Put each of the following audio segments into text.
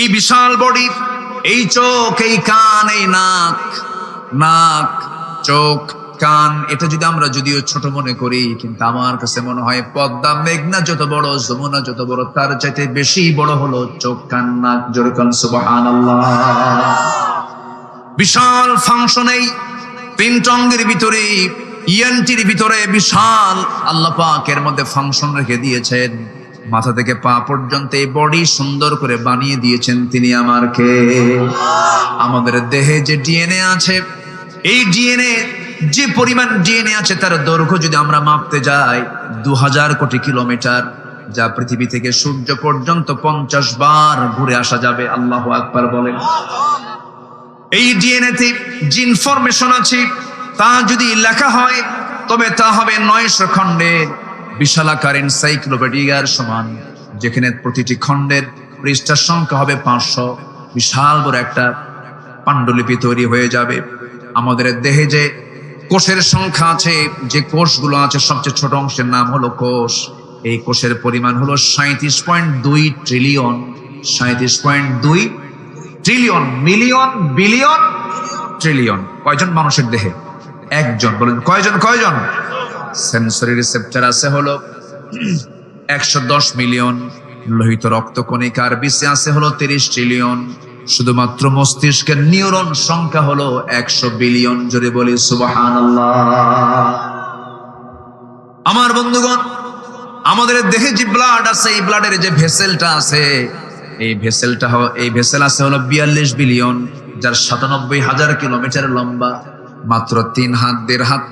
এই বিশাল বডি, এই চোখ, এই কান, এই নাক নাক, চোখ, কান, এটা যদি আমরা যদিও ছোট মনে করি, কিন্তু আমার কাছে মনে হয় পদ্মা মেঘনা যত বড়, যমুনা যত বড়, তার চাইতে বেশি বড় হলো চোখ, কান, নাক জোরকান সুবাহান বিশাল ফাংশন এই পিনটঙ্গের ভিতরে, ইএনটির ভিতরে বিশাল, আল্লাহ পাকের মধ্যে ফাংশন রেখে দিয়েছেন। মাথা থেকে পা পর্যন্ত এই বডি সুন্দর করে বানিয়ে দিয়েছেন তিনি আমারকে আমাদের দেহে যে ডিএনএ আছে, এই ডিএনএ, যে পরিমাণ ডিএনএ আছে তার দৈর্ঘ্য যদি আমরা মাপতে যাই দু হাজার কোটি কিলোমিটার, যা পৃথিবী থেকে সূর্য পর্যন্ত পঞ্চাশ বার ঘুরে আসা যাবে, আল্লাহ আকবার বলেন। এই ডিএনএতে যে ইনফরমেশন আছে, তা যদি লেখা হয়, তবে তা হবে নয়শো খণ্ডের বিশালাকার এনসাইক্লোপিডিয়ার সমান, যেখানে প্রতিটি খণ্ডের পৃষ্ঠার সংখ্যা হবে পাঁচশো। বিশাল বড় একটা পাণ্ডুলিপি তৈরি হয়ে যাবে। আমাদের দেহে যে কোষের সংখ্যা আছে, যে কোষগুলো আছে, সবচেয়ে ছোট অংশের নাম হলো কোষ। এই কোষের পরিমাণ হলো সাঁত্রিশ পয়েন্ট দুই ট্রিলিয়ন। সাঁত্রিশ পয়েন্ট দুই ট্রিলিয়ন, মিলিয়ন, বিলিয়ন, ট্রিলিয়ন। কয়জন মানুষের দেহে? একজন। বলেন, কয়জন কয়জন? সেন্সরি রিসেপ্টার আছে হলো একশো দশ মিলিয়ন লোহিত রক্তকণিকার বিষে আছে হলো তিরিশ ট্রিলিয়ন। শুধুমাত্র মস্তিষ্কের নিউরন সংখ্যা হলো একশো বিলিয়ন, জোরে বলি সুবাহান আমার বন্ধুগণ, আমাদের দেহে যে ব্লাড আছে, এই ব্লাডের যে ভেসেলটা আছে, এই ভেসেলটা এই ভেসেল আছে হলো বিয়াল্লিশ বিলিয়ন, যার সাতানব্বই হাজার কিলোমিটার লম্বা, মাত্র তিন হাত, দেড় হাত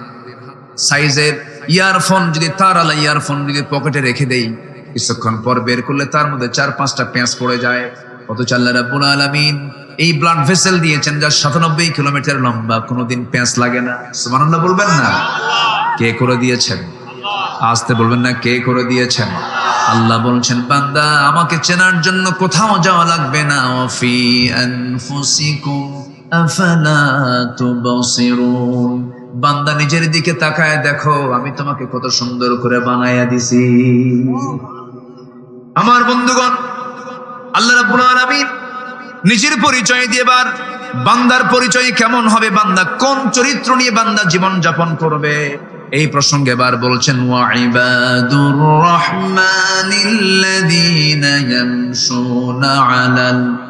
সাইজের ইয়ারফোন যদি তার আলা ইয়ারফোন যদি পকেটে রেখে দেই, কিছুক্ষণ পর বের করলে তার মধ্যে চার পাঁচটা পেঁচ পড়ে যায়। অথচ আল্লাহ রাব্বুল আলামিন এই ব্লাড ভেসেল দিয়েছেন যার সাতানব্বই কিলোমিটার লম্বা, কোনোদিন পেঁচ লাগে না। সুবহানাল্লাহ বলবেন না? কে করে দিয়েছেন? আসতে বলবেন না, কে করে দিয়েছেন? আল্লাহ বলছেন, বান্দা, আমাকে চেনার জন্য কোথাও যাওয়া লাগবে না। ওফি আনফুসিকুম, আফালা তুবসিরুন। বান্দা নিজের দিকে তাকায়, দেখো, আমি তোমাকে কত সুন্দর করে বানাইয়া দিছি। আমার বন্ধুগণ, আল্লাহ রাব্বুল আলামিন নিজের পরিচয় দিয়েবার বান্দার পরিচয় কেমন হবে, বান্দা কোন চরিত্র নিয়ে বান্দা জীবন যাপন করবে, এই প্রসঙ্গে এবার বলছেন ওয়াইবাদুর রহমানিল্লাযীনা ইয়ামশুনা আলাল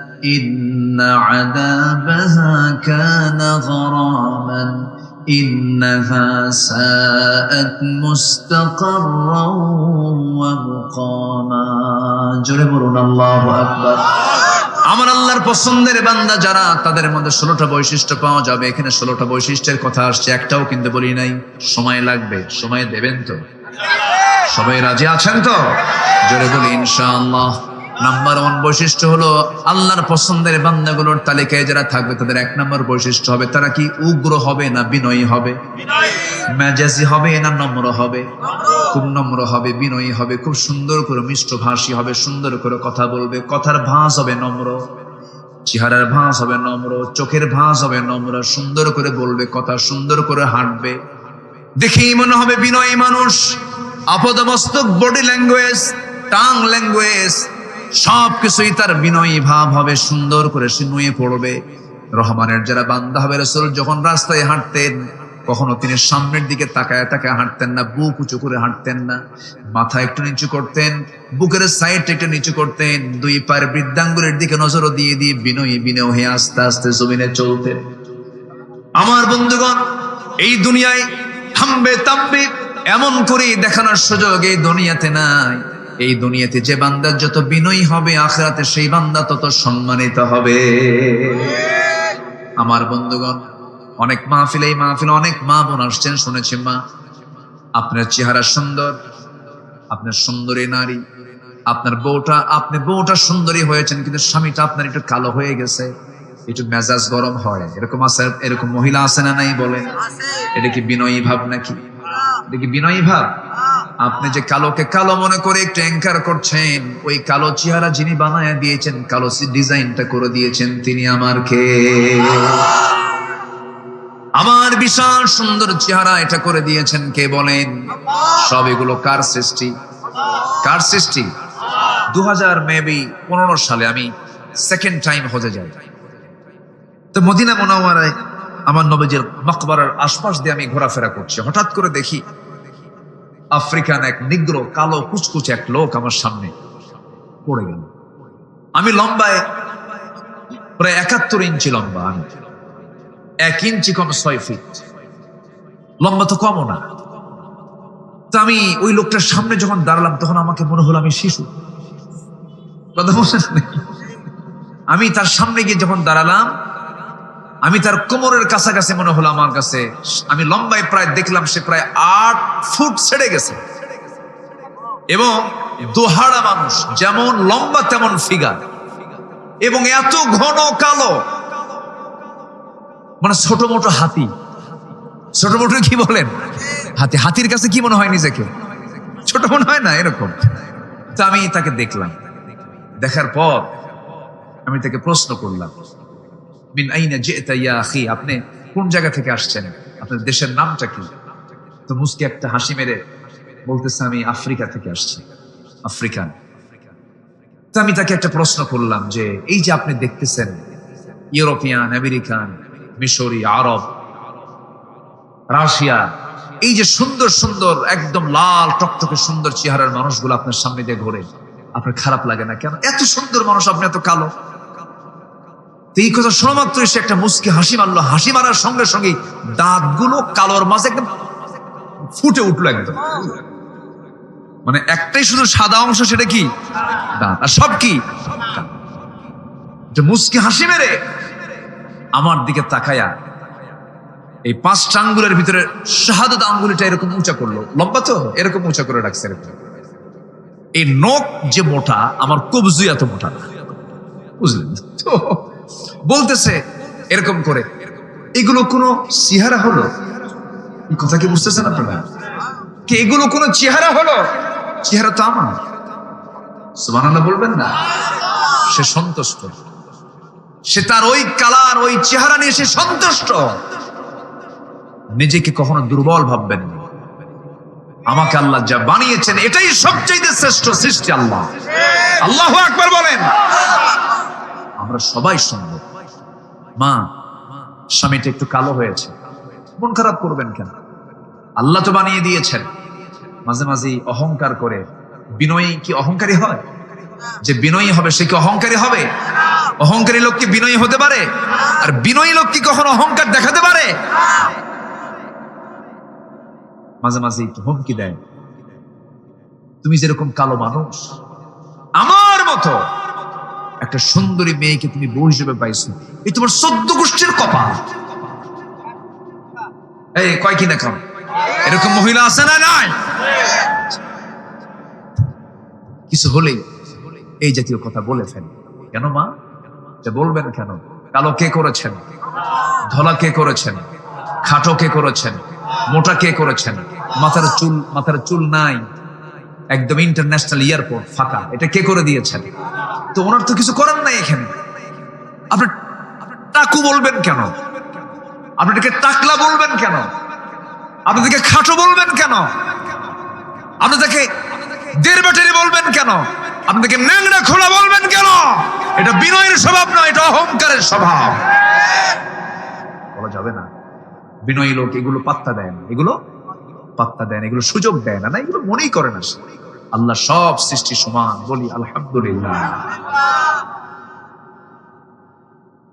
إن عذابها كان غراما إنها ساءت مستقرا ومقاما جربرون الله أكبر আমার আল্লাহর পছন্দের বান্দা যারা তাদের মধ্যে ষোলোটা বৈশিষ্ট্য পাওয়া যাবে এখানে ষোলোটা বৈশিষ্ট্যের কথা আসছে একটাও কিন্তু বলি নাই সময় লাগবে সময় দেবেন তো সবাই রাজি আছেন তো জোরে বলি ইনশাআল্লাহ নাম্বার ওয়ান বৈশিষ্ট্য হলো আল্লাহর পছন্দের বান্দাগুলোর তালিকায় যারা থাকবে তাদের এক নম্বর বৈশিষ্ট্য হবে, তারা কি উগ্র হবে না বিনয়ী হবে? মেজাজি হবে না নম্র হবে? খুব নম্র হবে, বিনয়ী হবে, খুব সুন্দর করে মিষ্ট ভাষী হবে, সুন্দর করে কথা বলবে, কথার ভাঁজ হবে নম্র, চেহারার ভাঁজ হবে নম্র, চোখের ভাঁজ হবে নম্র, সুন্দর করে বলবে কথা, সুন্দর করে হাঁটবে। দেখেই মনে হবে বিনয়ী মানুষ, আপদমস্তক বডি ল্যাঙ্গুয়েজ টাং ল্যাঙ্গুয়েজ সব কিছুই তার বিনয়ী ভাব হবে, সুন্দর করে সে নুয়ে পড়বে। রহমানের যারা বান্দা হবে, রসুল যখন রাস্তায় হাঁটতেন, কখনো তিনি সামনের দিকে তাকায় তাকায় হাঁটতেন না, বুক উঁচু করে হাঁটতেন না। মাথা একটু নিচু করতেন, বুকের সাইড একটু নিচু করতেন, দুই পায়ের বৃদ্ধাঙ্গুলের দিকে নজরও দিয়ে দিয়ে বিনয়ী, বিনয় হয়ে আস্তে আস্তে জমিনে চলতেন। আমার বন্ধুগণ, এই দুনিয়ায় থামবে তামবে এমন করে দেখানোর সুযোগ এই দুনিয়াতে নাই। এই দুনিয়াতে যে বান্দা যত বিনয়ী হবে, আখরাতে সেই বান্দা তত সম্মানিত হবে। আমার বন্ধুগণ, অনেক মাহফিল, এই মাহফিলে অনেক মা বোন আসছেন, শুনেছি মা। আপনার চেহারা সুন্দর, আপনার সুন্দরী নারী, আপনার বউটা, আপনি বউটা সুন্দরী হয়েছেন, কিন্তু স্বামীটা আপনার একটু কালো হয়ে গেছে, একটু মেজাজ গরম হয়। এরকম আছে, এরকম মহিলা আছে না নাই বলেন? এটা কি বিনয়ী ভাব নাকি? এটা কি বিনয়ী ভাব? আপনি যে কালোকে কালো মনে করে একটু অ্যাঙ্কার করছেন, ওই কালো চেহারা যিনি বানায় দিয়েছেন, কালো ডিজাইনটা করে দিয়েছেন, তিনি আমার কে? আমার বিশাল সুন্দর চেহারা এটা করে দিয়েছেন কে বলেন? সব এগুলো কার সৃষ্টি? কার সৃষ্টি? দু হাজার মেবি পনেরো সালে আমি সেকেন্ড টাইম হজে যাই। তো মদিনা মোনাওয়ারায় আমার নবীজির মকবরার আশপাশ দিয়ে আমি ঘোরাফেরা করছি। হঠাৎ করে দেখি আফ্রিকান এক নিগ্র, কালো, কুচকুচে এক লোক আমার সামনে পড়ে গেল। আমি লম্বায় প্রায় একাত্তর ইঞ্চি লম্বা আমি। এক ইঞ্চি কম ছয় ফিট লম্বা তো কমও না। তো আমি ওই লোকটার সামনে যখন দাঁড়ালাম, তখন আমাকে মনে হলো আমি শিশু। কথা আমি তার সামনে গিয়ে যখন দাঁড়ালাম আমি তার কোমরের কাছাকাছি মনে হলো আমার কাছে। আমি লম্বায় প্রায় দেখলাম সে প্রায় আট ফুট ছেড়ে গেছে। এবং দোহারা মানুষ, যেমন লম্বা তেমন ফিগার। এবং এত ঘন কালো। মানে ছোট মোটো হাতি। ছোট মোটো কি বলেন? হাতি, হাতির কাছে কি মনে হয় নিজেকে? ছোট মনে হয় না, এরকম। তা আমি তাকে দেখলাম। দেখার পর আমি তাকে প্রশ্ন করলাম আইনা যেতা ইয়া আখি? আপনি কোন জায়গা থেকে আসছেন? আপনার দেশের নামটা কি? তো মুসকে একটা হাসি মেরে বলতেছে, আমি আফ্রিকা থেকে আসছি, আফ্রিকান। তো আমি তাকে একটা প্রশ্ন করলাম যে, এই যে আপনি দেখতেছেন, ইউরোপিয়ান, আমেরিকান, মিশরি, আরব, রাশিয়া, এই যে সুন্দর সুন্দর, একদম লাল, টকটকে সুন্দর চেহারার মানুষগুলো আপনার সামনে দিয়ে ঘোরে, আপনার খারাপ লাগে না কেন? এত সুন্দর মানুষ, আপনি এত কালো। এই কথা শোনা মাত্রই সে একটা মুসকে হাসি মারলো। হাসি মারার সঙ্গে সঙ্গে দাঁতগুলো কালোর মাঝে একদম ফুটে উঠল একদম। মানে একটাই শুধু সাদা অংশ, সেটা কি? দাঁত। আর সব কি? যে মুসকে হাসি মেরে আমার দিকে তাকায়া এই পাঁচটা আঙ্গুলের ভিতরে শাহাদত আঙ্গুলিটা এরকম উঁচা করল। লম্বা তো? এরকম উঁচা করে রাখছে এই নখ যে মোটা, আমার কবজি এত মোটা বুঝলেন তো? বলতেছে এরকম করে। এগুলো কোনো চেহারা হলো? কথা কি বুঝতেছেন আপনারা? কি এগুলো কোনো চেহারা হলো? চেহারা তো আমার। সুবহানাল্লাহ বলবেন না? সে সন্তুষ্ট। সে তার ওই কালার, ওই চেহারা নিয়ে সে সন্তুষ্ট। নিজেকে কখনো দুর্বল ভাববেন না। আমাকে আল্লাহ যা বানিয়েছেন, এটাই সবচেয়ে শ্রেষ্ঠ সৃষ্টি আল্লাহ। আল্লাহ আকবার বলেন। আমরা সবাই সুন্দর মা, স্বামীটা একটু কালো হয়েছে। মন খারাপ করবেন কেন? আল্লাহ তো বানিয়ে দিয়েছেন। মাঝে মাঝে অহংকার করে। বিনয়ী কি অহংকারী হয়? যে বিনয়ী হবে, সে কি অহংকারী হবে? অহংকারী লোক কি বিনয়ী হতে পারে? আর বিনয়ী লোক কি কখনো অহংকার দেখাতে পারে? মাঝে মাঝে একটু হুমকি দেয় তুমি যেরকম কালো মানুষ, আমার মতো একটা সুন্দরী মেয়েকে তুমি বউ হিসেবে পাইছো। এই তোমার সদ্য গোষ্ঠীর কপাল। এই, কয় কিনা খাও এরকম মহিলা আছে না নাই? কিছু হলেই এই জাতীয় কথা বলে ফেল। কেন মা? বলবেন কেন? কালো কে করেছেন? ধলা কে করেছেন? খাটো কে করেছেন? মোটা কে করেছেন? মাথার চুল মাথার চুল নাই। একদম ইন্টারন্যাশনাল এয়ারপোর্ট ফাঁকা। এটা কে করে দিয়েছেন? তো ওনার তো কিছু করার নাই এখানে। আপনি টাকু বলবেন কেন? আপনাদেরকে টাকলা বলবেন কেন? আপনাদেরকে খাটো বলবেন কেন? আপনাদেরকে দেড় ব্যাটারি বলবেন কেন? আপনি আপনাদেরকে ন্যাংরা খোলা বলবেন কেন? এটা বিনয়ের স্বভাব নয়, এটা অহংকারের স্বভাব। বলা যাবে না। বিনয়ী লোক এগুলো পাত্তা দেয় না। এগুলো পাত্তা দেয় না, এগুলো সুযোগ দেয় না না, এগুলো মনেই করে না। আল্লাহ সব সৃষ্টি সমান। বলি আলহামদুলিল্লাহ।